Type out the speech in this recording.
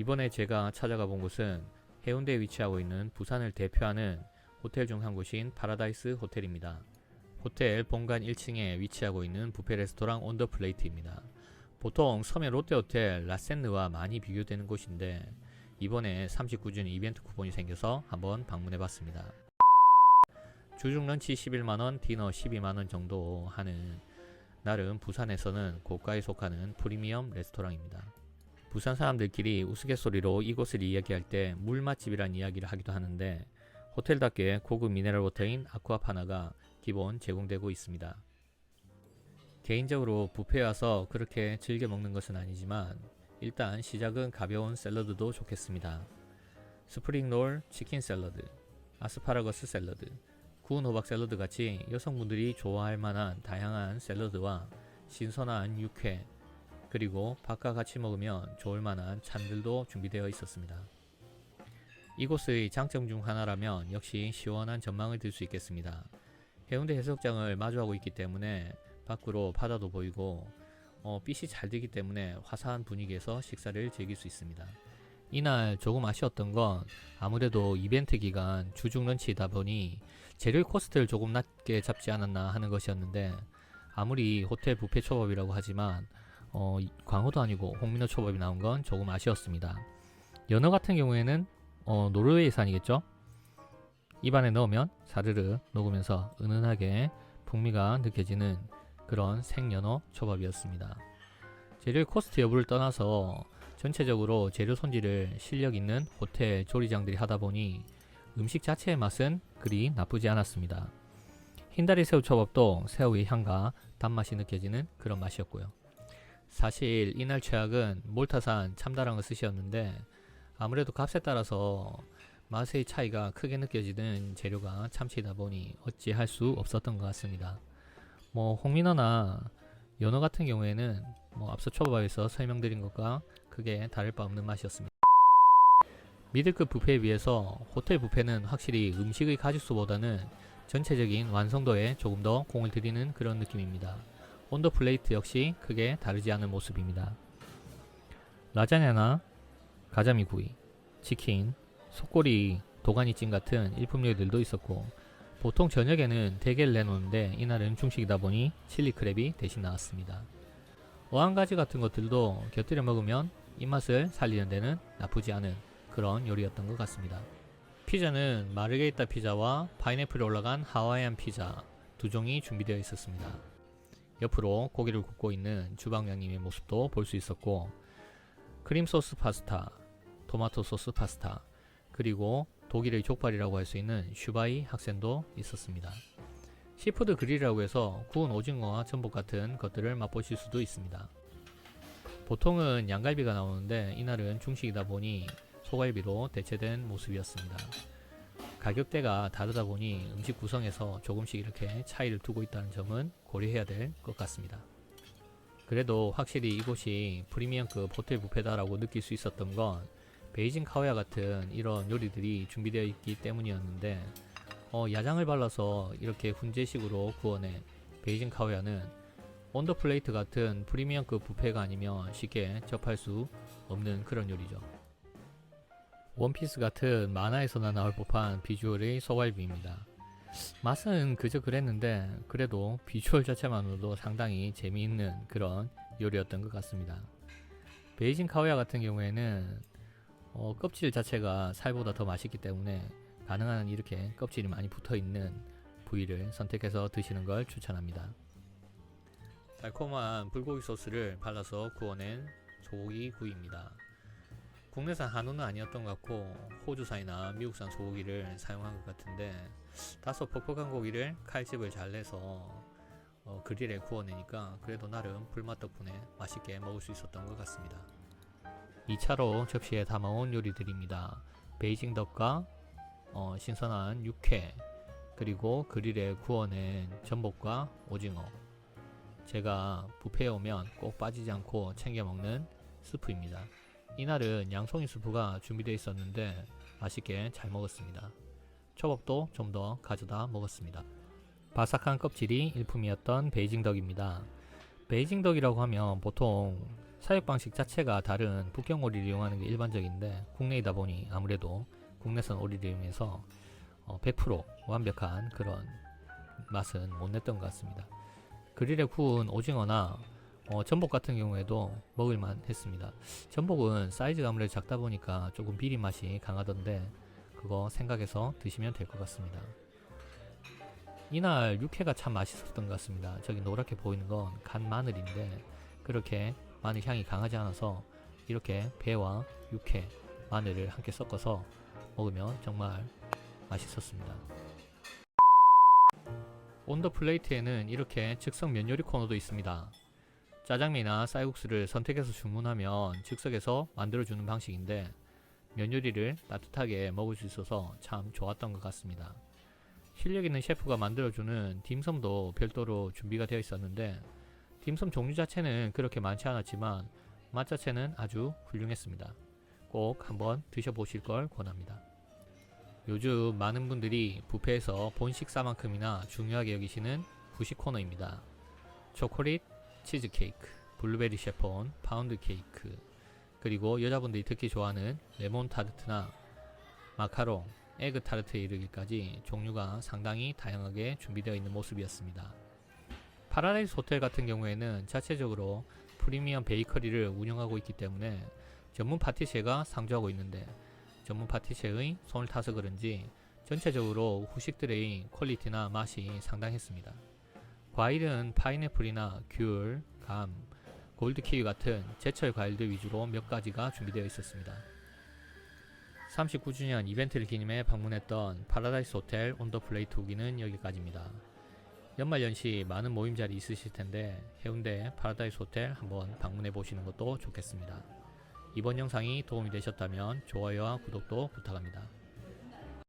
이번에 제가 찾아가 본 곳은 해운대에 위치하고 있는 부산을 대표하는 호텔 중 한 곳인 파라다이스 호텔입니다. 호텔 본관 1층에 위치하고 있는 부페 레스토랑 온더 플레이트입니다. 보통 섬의 롯데호텔 라센느와 많이 비교되는 곳인데 이번에 39주년 이벤트 쿠폰이 생겨서 한번 방문해 봤습니다. 주중 런치 11만원, 디너 12만원 정도 하는 나름 부산에서는 고가에 속하는 프리미엄 레스토랑입니다. 부산 사람들끼리 우스갯소리로 이곳을 이야기할 때 물 맛집이란 이야기를 하기도 하는데 호텔답게 고급 미네랄 워터인 아쿠아파나가 기본 제공되고 있습니다. 개인적으로 뷔페에 와서 그렇게 즐겨 먹는 것은 아니지만 일단 시작은 가벼운 샐러드도 좋겠습니다. 스프링롤, 치킨 샐러드, 아스파라거스 샐러드, 구운 호박 샐러드 같이 여성분들이 좋아할 만한 다양한 샐러드와 신선한 육회, 그리고 밥과 같이 먹으면 좋을 만한 찬들도 준비되어 있었습니다. 이곳의 장점 중 하나라면 역시 시원한 전망을 들 수 있겠습니다. 해운대 해수욕장을 마주하고 있기 때문에 밖으로 바다도 보이고 어, 빛이 잘 되기 때문에 화사한 분위기에서 식사를 즐길 수 있습니다. 이날 조금 아쉬웠던 건 아무래도 이벤트 기간 주중 런치이다 보니 재료 코스트를 조금 낮게 잡지 않았나 하는 것이었는데 아무리 호텔 뷔페 초밥이라고 하지만 어, 이- 광어도 아니고 홍민어 초밥이 나온 건 조금 아쉬웠습니다. 연어 같은 경우에는 어, 노르웨이산이겠죠? 입안에 넣으면 사르르 녹으면서 은은하게 풍미가 느껴지는 그런 생연어 초밥이었습니다. 재료의 코스트 여부를 떠나서 전체적으로 재료 손질을 실력 있는 호텔 조리장들이 하다 보니 음식 자체의 맛은 그리 나쁘지 않았습니다. 흰다리 새우 초밥도 새우의 향과 단맛이 느껴지는 그런 맛이었고요. 사실 이날 최악은 몰타산 참다랑어 스시였는데 아무래도 값에 따라서 맛의 차이가 크게 느껴지는 재료가 참치이다 보니 어찌할 수 없었던 것 같습니다. 뭐 홍민어나 연어 같은 경우에는 뭐 앞서 초밥에서 설명드린 것과 크게 다를 바 없는 맛이었습니다. 미들급 뷔페에 비해서 호텔 뷔페는 확실히 음식의 가짓수보다는 전체적인 완성도에 조금 더 공을 들이는 그런 느낌입니다. 온더 플레이트 역시 크게 다르지 않은 모습입니다. 라자냐나 가자미 구이, 치킨, 속꼬리, 도가니찜 같은 일품 요리들도 있었고 보통 저녁에는 대게를 내놓는데 이날은 중식이다 보니 칠리 크랩이 대신 나왔습니다. 어항가지 같은 것들도 곁들여 먹으면 입맛을 살리는 데는 나쁘지 않은 그런 요리였던 것 같습니다. 피자는 마르게리타 피자와 파인애플이 올라간 하와이안 피자 두 종이 준비되어 있었습니다. 옆으로 고기를 굽고 있는 주방장님의 모습도 볼 수 있었고 크림 소스 파스타, 토마토 소스 파스타, 그리고 독일의 족발이라고 할 수 있는 슈바이 학센도 있었습니다. 시푸드 그릴이라고 해서 구운 오징어와 전복 같은 것들을 맛보실 수도 있습니다. 보통은 양갈비가 나오는데 이날은 중식이다 보니 소갈비로 대체된 모습이었습니다. 가격대가 다르다 보니 음식 구성에서 조금씩 이렇게 차이를 두고 있다는 점은 고려해야 될 것 같습니다. 그래도 확실히 이곳이 프리미엄급 호텔 뷔페다라고 느낄 수 있었던 건 베이징 카오야 같은 이런 요리들이 준비되어 있기 때문이었는데 어, 야장을 발라서 이렇게 훈제식으로 구워낸 베이징 카오야는 온더 플레이트 같은 프리미엄급 뷔페가 아니면 쉽게 접할 수 없는 그런 요리죠. 원피스 같은 만화에서나 나올 법한 비주얼의 소갈비입니다. 맛은 그저 그랬는데 그래도 비주얼 자체만으로도 상당히 재미있는 그런 요리였던 것 같습니다. 베이징 카오야 같은 경우에는 어, 껍질 자체가 살보다 더 맛있기 때문에 가능한 이렇게 껍질이 많이 붙어 있는 부위를 선택해서 드시는 걸 추천합니다. 달콤한 불고기 소스를 발라서 구워낸 소고기 구이입니다. 국내산 한우는 아니었던 것 같고 호주산이나 미국산 소고기를 사용한 것 같은데 다소 퍽퍽한 고기를 칼집을 잘 내서 어, 그릴에 구워내니까 그래도 나름 불맛 덕분에 맛있게 먹을 수 있었던 것 같습니다. 2차로 접시에 담아온 요리들입니다. 베이징 덕과 어, 신선한 육회 그리고 그릴에 구워낸 전복과 오징어 제가 뷔페에 오면 꼭 빠지지 않고 챙겨 먹는 스프입니다. 이날은 양송이 스프가 준비되어 있었는데 맛있게 잘 먹었습니다. 초밥도 좀 더 가져다 먹었습니다. 바삭한 껍질이 일품이었던 베이징 덕입니다. 베이징 덕이라고 하면 보통 사육 방식 자체가 다른 북경 오리를 이용하는 게 일반적인데 국내이다 보니 아무래도 국내산 오리를 이용해서 어, 100% 완벽한 그런 맛은 못 냈던 것 같습니다. 그릴에 구운 오징어나 어, 전복 같은 경우에도 먹을만 했습니다. 전복은 사이즈가 아무래도 작다 보니까 조금 비린 맛이 강하던데 그거 생각해서 드시면 될 것 같습니다. 이날 육회가 참 맛있었던 것 같습니다. 저기 노랗게 보이는 건 간 마늘인데 그렇게 마늘 향이 강하지 않아서 이렇게 배와 육회, 마늘을 함께 섞어서 먹으면 정말 맛있었습니다. 온더 플레이트에는 이렇게 즉석 면 요리 코너도 있습니다. 짜장면이나 쌀국수를 선택해서 주문하면 즉석에서 만들어주는 방식인데 면 요리를 따뜻하게 먹을 수 있어서 참 좋았던 것 같습니다. 실력 있는 셰프가 만들어주는 딤섬도 별도로 준비가 되어 있었는데 딤섬 종류 자체는 그렇게 많지 않았지만 맛 자체는 아주 훌륭했습니다. 꼭 한번 드셔보실 걸 권합니다. 요즘 많은 분들이 뷔페에서 본 식사만큼이나 중요하게 여기시는 후식 코너입니다. 초콜릿, 치즈 케이크, 블루베리 셰폰, 파운드 케이크, 그리고 여자분들이 특히 좋아하는 레몬 타르트나 마카롱, 에그 타르트에 이르기까지 종류가 상당히 다양하게 준비되어 있는 모습이었습니다. 파라다이스 호텔 같은 경우에는 자체적으로 프리미엄 베이커리를 운영하고 있기 때문에 전문 파티시에가 상주하고 있는데 전문 파티시에의 손을 타서 그런지 전체적으로 후식들의 퀄리티나 맛이 상당했습니다. 과일은 파인애플이나 귤, 감, 골드 키위 같은 제철 과일들 위주로 몇 가지가 준비되어 있었습니다. 39주년 이벤트를 기념해 방문했던 파라다이스 호텔 온더 플레이트 후기는 여기까지입니다. 연말 연시 많은 모임 자리 있으실 텐데 해운대 파라다이스 호텔 한번 방문해 보시는 것도 좋겠습니다. 이번 영상이 도움이 되셨다면 좋아요와 구독도 부탁합니다.